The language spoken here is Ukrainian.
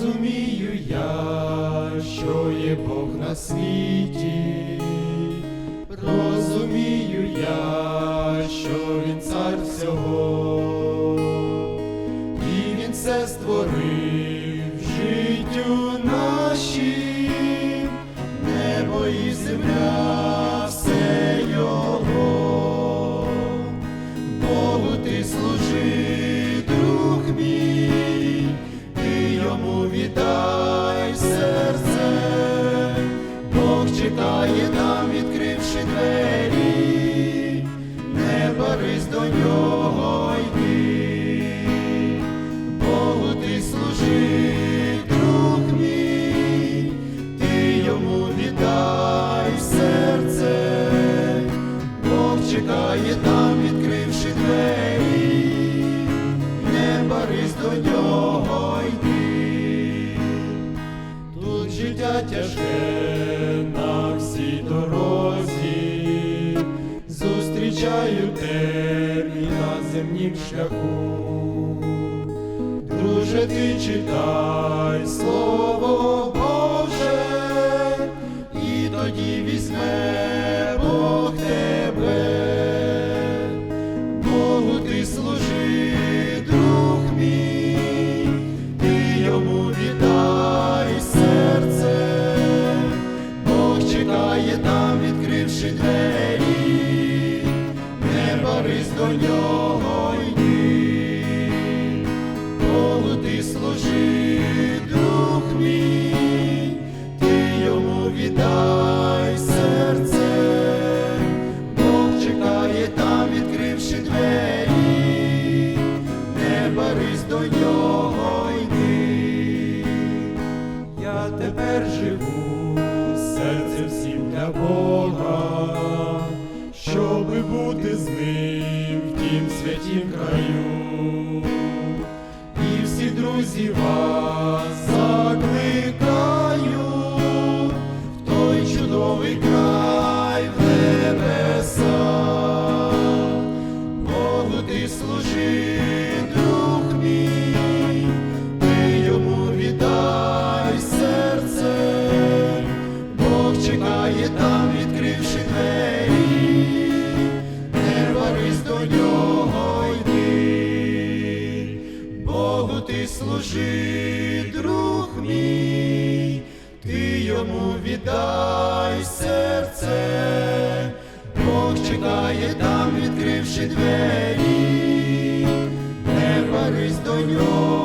розумію я, що є Бог на світі, розумію я, що він цар всього. Чекає там, відкривши двері, не барись до нього йди, Богу ти служи, друг мій, ти йому віддай серце, Бог чекає там, відкривши двері, не барись до нього. Тут життя тяжке земнім шляху. Друже, ти читай нього йди. Богу ти служи, друг мій, ти йому віддай серце, Бог чекає там, відкривши двері, не барись до нього йди. Я тепер живу серцем всім для Бога, святім краю. І всі друзі вас закликаю в той чудовий край в небеса. Богу ти служи, друг мій, ти йому віддай серце, Бог чекає там, відкривши двері, служи, друг мій, ти йому віддай серце, Бог чекає там, відкривши двері, не барись до нього.